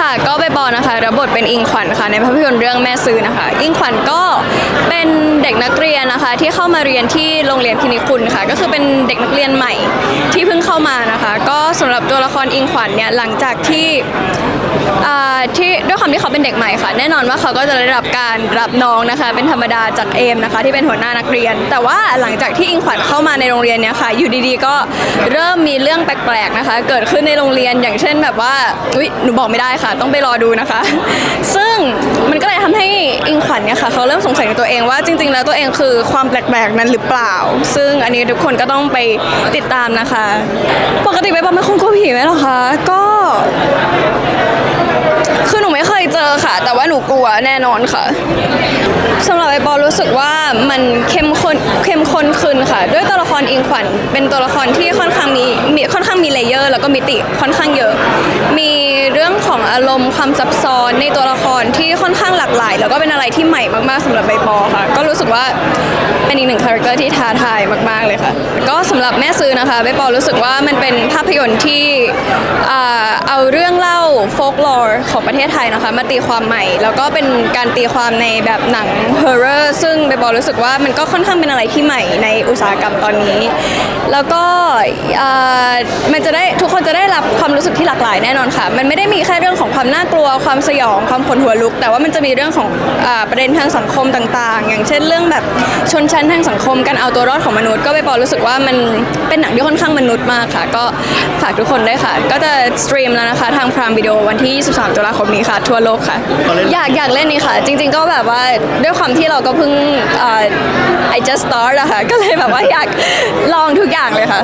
ค่ะก็ใบบอลนะคะรับบทเป็นอิงขวัญค่ะในภาพยนตร์เรื่องแม่ซื้อนะคะ อิงขวัญก็เป็นเด็กนักเรียนนะคะที่เข้ามาเรียนที่โรงเรียนพินิคุณค่ะ ก็คือเป็นเด็กนักเรียนใหม่ที่เพิ่งเข้ามานะคะ ก็สำหรับตัวละครอิงขวัญเนี่ยหลังจากที่ อ่าที่ด้วยความที่เขาเป็นเด็กใหม่ค่ะ แน่นอนว่าเขาก็จะได้รับการรับน้องนะคะ เป็นธรรมดาจากเอมนะคะ ที่เป็นหัวหน้านักเรียน แต่ว่าหลังจากที่อิงขวัญเข้ามาในโรงเรียนเนี่ยค่ะ อยู่ดีๆ ก็เริ่มมีเรื่องแปลกๆนะคะ เกิดขึ้นในโรงเรียนอย่างเช่นแบบว่าอุ๊ยหนูบอกไม่ได้ค่ะ ต้องไปรอดูนะคะ ซึ่งมันก็เลยทำให้อิงขวัญเนี่ยค่ะเขาเริ่มสงสัยในตัวเองว่าจริง ๆ แล้วตัวเองคือความแปลกๆนั้นหรือเปล่า ซึ่งอันนี้ทุกคนก็ต้องไปติดตามนะคะ ปกติไปบอลเป็นคนกลัวผีไหมหรอคะก็ คือหนูไม่เคยเจอค่ะ แต่ว่า หนูกลัวแน่นอนค่ะสำหรับไอปอรู้สึกว่ามันเข้มข้นเข้มข้นขึ้นค่ะ ด้วยตัวละครอิงขวัญเป็นตัวละครที่ค่อนข้างมีมีค่อนข้างมีเลเยอร์ แล้วก็มิติค่อนข้างเยอะ มีเรื่องของอารมณ์ความซับซ้อนในตัวละครที่ค่อนข้างหลากหลาย แล้วก็เป็นอะไรที่ใหม่มากๆสำหรับใบปอค่ะ ก็รู้สึกว่าเป็นอีกหนึ่งคาแรคเตอร์ที่ท้าทายมากๆเลยค่ะ ก็สำหรับแม่ซื้อนะคะใบปอรู้สึกว่ามันเป็นภาพยนตร์ที่เอาเรื่องเล่าโฟกล ของประเทศไทยนะคะ มาตีความใหม่ แล้วก็เป็นการตีความในแบบหนังฮอร์เรอร์ซึ่งเบบอรู้สึกว่ามันก็ค่อนข้างเป็นอะไรที่ใหม่ในอุตสาหกรรมตอนนี้ แล้วก็มันจะได้ทุกคนจะได้รับ รู้สึกที่หลากหลายแน่นอนค่ะ มันไม่ได้มีแค่เรื่องของความน่ากลัวความสยองความขนหัวลุก แต่ว่ามันจะมีเรื่องของอาประเด็นทางสังคมต่าง ๆ อย่างเช่นเรื่องแบบชนชั้นทางสังคมการเอาตัวรอดของมนุษย์ ก็ไปปอรู้สึกว่ามันเป็นหนังที่ค่อนข้างมนุษย์มากค่ะ ก็ฝากทุกคนด้วยค่ะ ก็จะสตรีมแล้วนะคะทางพรามวิดีโอวันที่ 23 ตุลาคมนี้ค่ะ ทั่วโลกค่ะอยากอยากเล่นนี่ค่ะ จริง ๆ ก็แบบว่าด้วยความที่เราก็เพิ่งอ่า I just start อะค่ะก็เลยแบบว่าอยากลองทุกอย่างเลยค่ะ